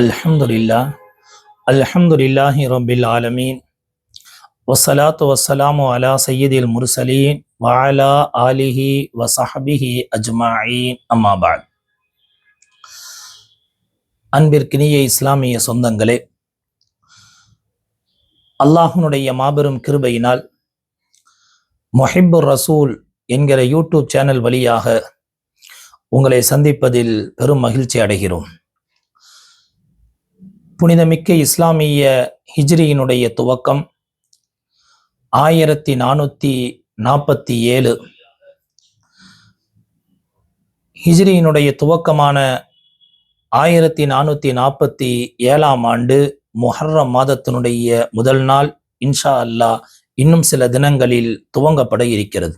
அல்ஹம்துலில்லா அல்ஹம்துலில்லாஹி ரபில் ஆலமீன். வசலாத்து வசலாமு அலா சையீதில் முர்சலீன் வாலா ஆலிஹி வசஹபிஹி அஜ்மாயின். அம்மாபாத் அன்பிற்கினிய இஸ்லாமிய சொந்தங்களே அல்லாஹுனுடைய மாபெரும் கிருபையினால் மொஹிபுர் ரசூல் என்கிற யூடியூப் சேனல் வழியாக உங்களை சந்திப்பதில் பெரும் மகிழ்ச்சி அடைகிறோம். புனிதமிக்க இஸ்லாமிய ஹிஜ்ரியினுடைய துவக்கம் ஆயிரத்தி நானூற்றி நாற்பத்தி ஏழு. ஹிஜ்ரியினுடைய துவக்கமான ஆயிரத்தி நானூற்றி நாற்பத்தி ஏழாம் ஆண்டு முஹர்ரம் மாதத்தினுடைய முதல் நாள் இன்ஷா அல்லாஹ் இன்னும் சில தினங்களில் துவங்கப்பட இருக்கிறது.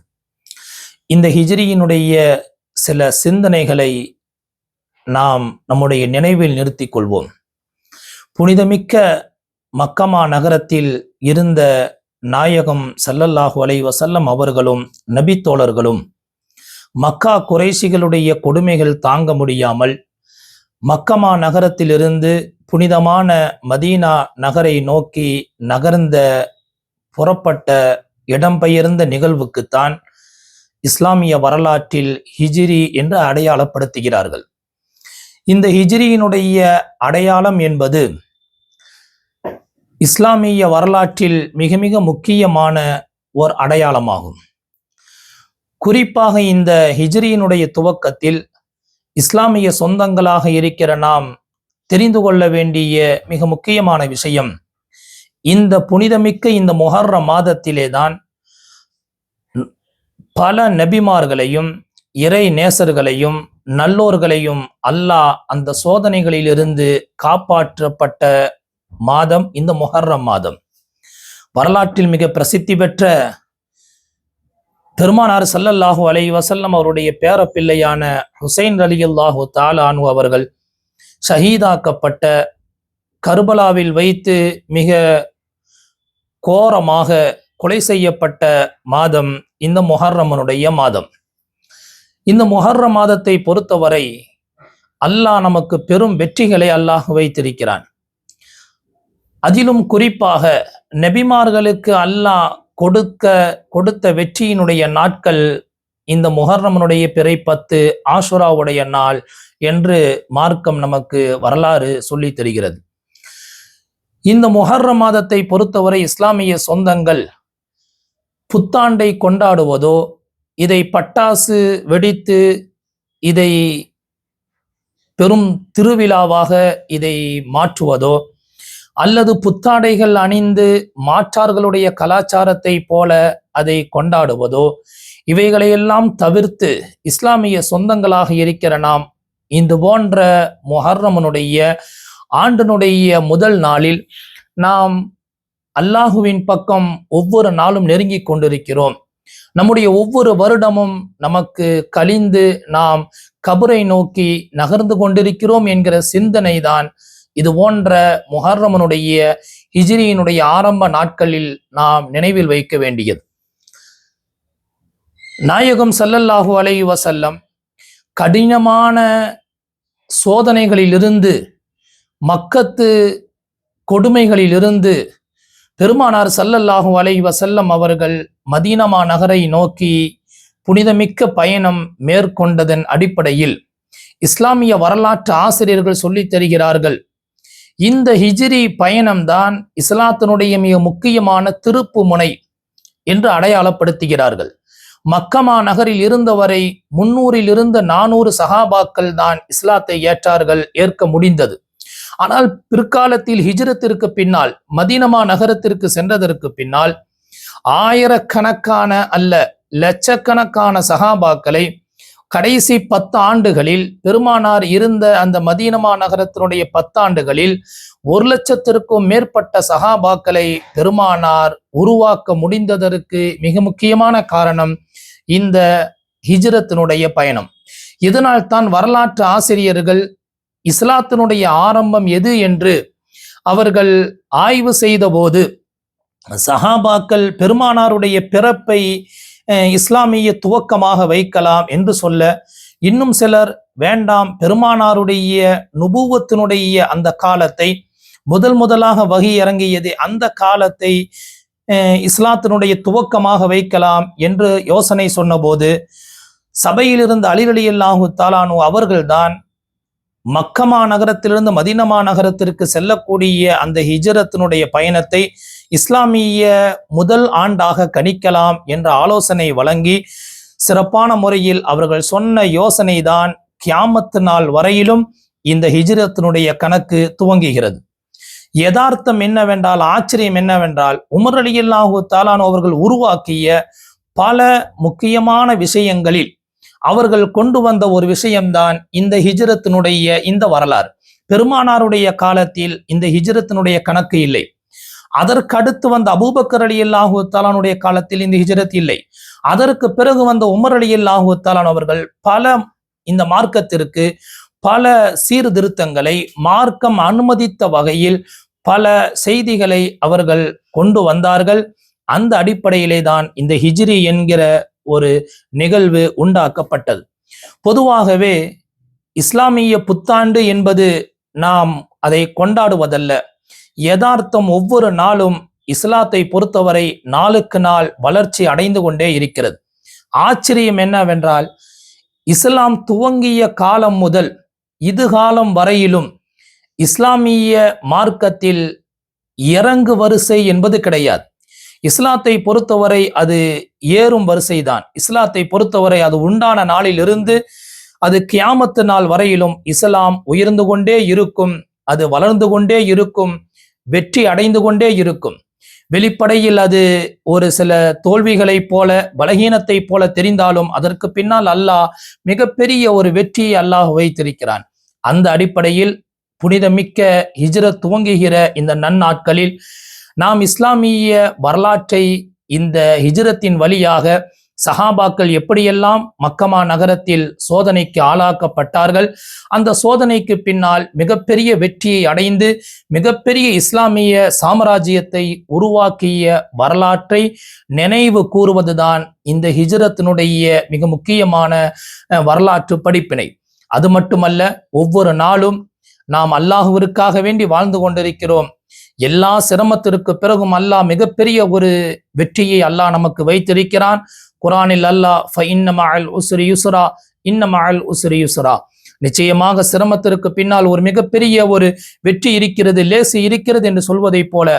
இந்த ஹிஜ்ரியினுடைய சில சிந்தனைகளை நாம் நம்முடைய நினைவில் நிறுத்திக் கொள்வோம். புனிதமிக்க மக்கமா நகரத்தில் இருந்த நாயகம் சல்லல்லாஹு அலை வசல்லம் அவர்களும் நபி தோழர்களும் மக்கா குறைசிகளுடைய கொடுமைகள் தாங்க முடியாமல் மக்கமா நகரத்திலிருந்து புனிதமான மதீனா நகரை நோக்கி நகர்ந்த புறப்பட்ட இடம்பெயர்ந்த நிகழ்வுக்குத்தான் இஸ்லாமிய வரலாற்றில் ஹிஜிரி என்று அடையாளப்படுத்துகிறார்கள். இந்த ஹிஜிரியினுடைய அடையாளம் என்பது இஸ்லாமிய வரலாற்றில் மிக மிக முக்கியமான ஓர் அடையாளமாகும். குறிப்பாக இந்த ஹிஜ்ரியினுடைய துவக்கத்தில் இஸ்லாமிய சொந்தங்களாக இருக்கிற நாம் தெரிந்து கொள்ள வேண்டிய மிக முக்கியமான விஷயம் இந்த புனிதமிக்க இந்த முஹர்ர மாதத்திலே தான் பல நபிமார்களையும் இறை நேசர்களையும் நல்லோர்களையும் அல்லாஹ் அந்த சோதனைகளிலிருந்து காப்பாற்றப்பட்ட மாதம் இந்த முஹர்ரம் மாதம். வரலாற்றில் மிக பிரசித்தி பெற்ற பெருமானார் சல்லல்லாஹு அலை வசல்லம் அவருடைய பேரப்பிள்ளையான ஹுசைன் அலி அல்லாஹு தாலானு அவர்கள் ஷஹீதாக்கப்பட்ட கர்பலாவில் வைத்து மிக கோரமாக கொலை செய்யப்பட்ட மாதம் இந்த முஹர்ரமனுடைய மாதம். இந்த முஹர்ர மாதத்தை பொறுத்தவரை அல்லாஹ் நமக்கு பெரும் வெற்றிகளை அல்லாஹ் வைத்திருக்கிறான். அதிலும் குறிப்பாக நபிமார்களுக்கு அல்லாஹ் கொடுக்க கொடுத்த வெற்றியினுடைய நாட்கள் இந்த முஹர்ரமனுடைய பிறை பத்து ஆசுராவுடைய நாள் என்று மார்க்கம் நமக்கு வரலாறு சொல்லி தருகிறது. இந்த முகர்ற மாதத்தை பொறுத்தவரை இஸ்லாமிய சொந்தங்கள் புத்தாண்டை கொண்டாடுவதோ இதை பட்டாசு வெடித்து இதை பெரும் திருவிழாவாக இதை மாற்றுவதோ அல்லது புத்தாடைகள் அணிந்து மாற்றார்களுடைய கலாச்சாரத்தை போல அதை கொண்டாடுவதோ? இவைகளையெல்லாம் தவிர்த்து இஸ்லாமிய சொந்தங்களாக இருக்கிற நாம் இந்த போன்ற முஹர்ரமனுடைய ஆண்டினுடைய முதல் நாளில் நாம் அல்லாஹுவின் பக்கம் ஒவ்வொரு நாளும் நெருங்கி கொண்டிருக்கிறோம். நம்முடைய ஒவ்வொரு வருடமும் நமக்கு கழிந்து நாம் கபரை நோக்கி நகர்ந்து கொண்டிருக்கிறோம் என்கிற சிந்தனை தான் இது போன்ற முஹர்ரமனுடைய ஹிஜிரியினுடைய ஆரம்ப நாட்களில் நாம் நினைவில் வைக்க வேண்டியது. நாயகம் சல்லல்லாஹு அலை வசல்லம் கடினமான சோதனைகளிலிருந்து மக்கத்து கொடுமைகளிலிருந்து பெருமானார் சல்லல்லாஹு அலை வசல்லம் அவர்கள் மதீனமா நகரை நோக்கி புனிதமிக்க பயணம் மேற்கொண்டதன் அடிப்படையில் இஸ்லாமிய வரலாற்று ஆசிரியர்கள் சொல்லித் தருகிறார்கள். இந்த ஹிஜ்ரி பயணம்தான் இஸ்லாத்தினுடைய மிக முக்கியமான திருப்பு முனை என்று அடையாளப்படுத்துகிறார்கள். மக்கமா நகரில் இருந்தவரை முன்னூறில் இருந்து நானூறு சகாபாக்கள் தான் இஸ்லாத்தை ஏற்றார்கள் ஏற்க முடிந்தது. ஆனால் பிற்காலத்தில் ஹிஜ்ரத்திற்கு பின்னால் மதீனமா நகரத்திற்கு சென்றதற்கு பின்னால் ஆயிரக்கணக்கான அல்ல லட்சக்கணக்கான சகாபாக்களை கடைசி பத்து ஆண்டுகளில் பெருமானார் இருந்த அந்த மதீனமா நகரத்தினுடைய பத்தாண்டுகளில் ஒரு லட்சத்திற்கும் மேற்பட்ட சகாபாக்களை பெருமானார் உருவாக்க முடிந்ததற்கு மிக முக்கியமான காரணம் இந்த ஹிஜ்ரத்தினுடைய பயணம். இதனால் தான் வரலாற்று ஆசிரியர்கள் இஸ்லாத்தினுடைய ஆரம்பம் எது என்று அவர்கள் ஆய்வு செய்தபோது சஹாபாக்கள் பெருமானாருடைய பிறப்பை இஸ்லாமிய துவக்கமாக வைக்கலாம் என்று சொல்ல இன்னும் சிலர் வேண்டாம் பெருமானாருடைய நுபுவத்தினுடைய அந்த காலத்தை முதல் முதலாக வகி இறங்கியது அந்த காலத்தை அஹ், இஸ்லாத்தினுடைய துவக்கமாக வைக்கலாம் என்று யோசனை சொன்னபோது சபையிலிருந்து அலிரலியல்லாஹு தாலானு அவர்கள்தான் மக்கமா நகரத்திலிருந்து மதினமா நகரத்திற்கு செல்லக்கூடிய அந்த ஹிஜரத்தினுடைய பயணத்தை இஸ்லாமிய முதல் ஆண்டாக கணிக்கலாம் என்ற ஆலோசனை வழங்கி சிறப்பான முறையில் அவர்கள் சொன்ன யோசனை தான் கியாமத்து நாள் வரையிலும் இந்த ஹிஜ்ரத்தினுடைய கணக்கு துவங்குகிறது. யதார்த்தம் என்னவென்றால் ஆச்சரியம் என்னவென்றால் உமர் அலியல்லாஹு தாலான் அவர்கள் உருவாக்கிய பல முக்கியமான விஷயங்களில் அவர்கள் கொண்டு வந்த ஒரு விஷயம்தான் இந்த ஹிஜ்ரத்தினுடைய இந்த வரலாறு. பெருமானாருடைய காலத்தில் இந்த ஹிஜ்ரத்தினுடைய கணக்கு இல்லை. அதற்கடுத்து வந்த அபூபக்கர் அலி அல்லாஹு தாலானுடைய காலத்தில் இந்த ஹிஜரத் இல்லை. அதற்கு பிறகு வந்த உமர் அலி அல்லாஹு தாலான் அவர்கள் பல இந்த மார்க்கத்திற்கு பல சீர்திருத்தங்களை மார்க்கம் அனுமதித்த வகையில் பல செய்திகளை அவர்கள் கொண்டு வந்தார்கள். அந்த அடிப்படையிலே தான் இந்த ஹிஜ்ரி என்கிற ஒரு நிகழ்வு உண்டாக்கப்பட்டது. பொதுவாகவே இஸ்லாமிய புத்தாண்டு என்பது நாம் அதை கொண்டாடுவதல்ல. யதார்த்தம் ஒவ்வொரு நாளும் இஸ்லாத்தை பொறுத்தவரை நாளுக்கு நாள் வளர்ச்சி அடைந்து கொண்டே இருக்கிறது. ஆச்சரியம் என்னவென்றால் இஸ்லாம் துவங்கிய காலம் முதல் இது காலம் வரையிலும் இஸ்லாமிய மார்க்கத்தில் இறங்கு வரிசை என்பது கிடையாது. இஸ்லாத்தை பொறுத்தவரை அது ஏறும் வரிசைதான். இஸ்லாத்தை பொறுத்தவரை அது உண்டான நாளிலிருந்து அது கியாமத்து நாள் வரையிலும் இஸ்லாம் உயர்ந்து கொண்டே இருக்கும் அது வளர்ந்து கொண்டே இருக்கும் வெற்றி அடைந்து கொண்டே இருக்கும். வெளிப்படையில் அது ஒரு சில தோல்விகளைப் போல பலகீனத்தைப் போல தெரிந்தாலும் அதற்கு பின்னால் அல்லாஹ் மிகப்பெரிய ஒரு வெற்றியை அல்லாஹ் வைத்திருக்கிறான். அந்த அடிப்படையில் புனிதமிக்க ஹிஜ்ரத் துவங்குகிற இந்த நன்னாட்களில் நாம் இஸ்லாமிய வரலாற்றை இந்த ஹிஜ்ரத்தின் வழியாக சஹாபாக்கள் எப்படியெல்லாம் மக்கமா நகரத்தில் சோதனைக்கு ஆளாக்கப்பட்டார்கள்? அந்த சோதனைக்கு பின்னால் மிகப்பெரிய வெற்றியை அடைந்து மிகப்பெரிய இஸ்லாமிய சாம்ராஜ்யத்தை உருவாக்கிய வரலாற்றை நினைவு கூறுவதுதான் இந்த ஹிஜ்ரத்தினுடைய மிக முக்கியமான அஹ், வரலாற்று படிப்பினை. அது மட்டுமல்ல ஒவ்வொரு நாளும் நாம் அல்லாஹுவிற்காக வேண்டி வாழ்ந்து கொண்டிருக்கிறோம். எல்லா சிரமத்திற்கு பிறகும் அல்லாஹ் மிகப்பெரிய ஒரு வெற்றியை அல்லாஹ் நமக்கு வைத்திருக்கிறான். குரானில் அல்லாஹ் ஃப இன்னமஅல் உஸ்ரி யுஸ்ரா இன்னமஅல் உஸ்ரி யுஸ்ரா நிச்சயமாக சிரமத்திற்கு பின்னால் ஒரு மிகப்பெரிய ஒரு வெற்றி இருக்கிறது லேசு இருக்கிறது என்று சொல்வதைப் போல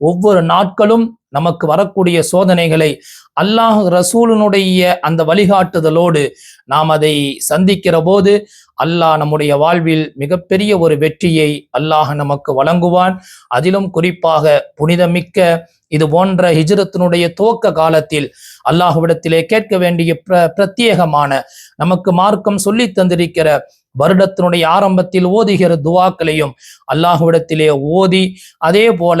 ஒவ்வொரு நாட்களும் நமக்கு வரக்கூடிய சோதனைகளை அல்லாஹ் ரசூலனுடைய அந்த வழிகாட்டுதலோடு நாம் அதை சந்திக்கிற போது அல்லாஹ் நம்முடைய வாழ்வில் மிகப்பெரிய ஒரு வெற்றியை அல்லாஹ் நமக்கு வழங்குவான். அதிலும் குறிப்பாக புனிதமிக்க இது போன்ற ஹிஜ்ரத்தினுடைய துவக்க காலத்தில் அல்லாஹுவிடத்திலே கேட்க வேண்டிய பிர பிரத்யேகமான நமக்கு மார்க்கம் சொல்லி தந்திருக்கிற வருடத்தினுடைய ஆரம்பத்தில் ஓதுகிற துவாக்களையும் அல்லாஹுவிடத்திலே ஓதி அதே போல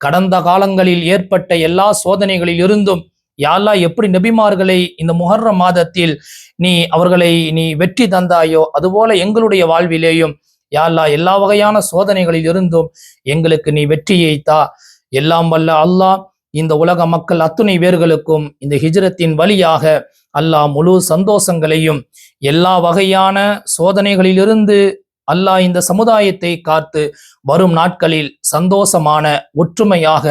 கடந்த காலங்களில் ஏற்பட்ட எல்லா சோதனைகளில் இருந்தும் யாழ்லா எப்படி நபிமார்களை இந்த முஹர்ர மாதத்தில் நீ அவர்களை நீ வெற்றி தந்தாயோ அதுபோல எங்களுடைய வாழ்விலேயும் யாழ்லா எல்லா வகையான சோதனைகளில் இருந்தும் எங்களுக்கு நீ வெற்றியை தா. எல்லாம் வல்ல அல்லாஹ் இந்த உலக மக்கள் அத்துணை பேர்களுக்கும் இந்த ஹிஜ்ரத்தின் வழியாக அல்லாஹ் முழு சந்தோஷங்களையும் எல்லா வகையான சோதனைகளிலிருந்து அல்லாஹ் இந்த சமுதாயத்தை காத்து வரும் நாட்களில் சந்தோஷமான ஒற்றுமையாக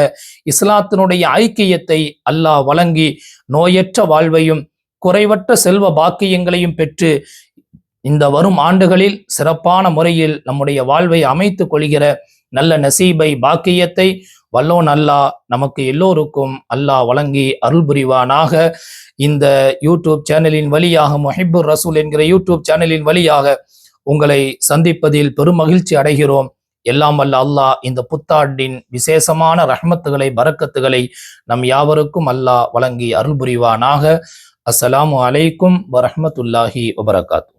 இஸ்லாத்தினுடைய ஐக்கியத்தை அல்லாஹ் வழங்கி நோயற்ற வாழ்வையும் குறைவற்ற செல்வ பாக்கியங்களையும் பெற்று இந்த வரும் ஆண்டுகளில் சிறப்பான முறையில் நம்முடைய வாழ்வை அமைத்துக் கொள்கிற நல்ல நசீபை பாக்கியத்தை வல்லோன் அல்லாஹ் நமக்கு எல்லோருக்கும் அல்லாஹ் வழங்கி அருள் புரிவானாக. இந்த யூடியூப் சேனலின் வழியாக மொஹிபுர் ரசூல் என்கிற யூடியூப் சேனலின் வழியாக உங்களை சந்திப்பதில் பெரும் மகிழ்ச்சி அடைகிறோம். எல்லாம் வல்ல அல்லாஹ் இந்த புத்தாண்டின் விசேஷமான ரஹ்மத்துகளை பறக்கத்துகளை நம் யாவருக்கும் அல்லாஹ் வழங்கி அருள் புரிவானாக. আসসালামু আলাইকুম বরহমতুল্লাহি ওবরাকাতু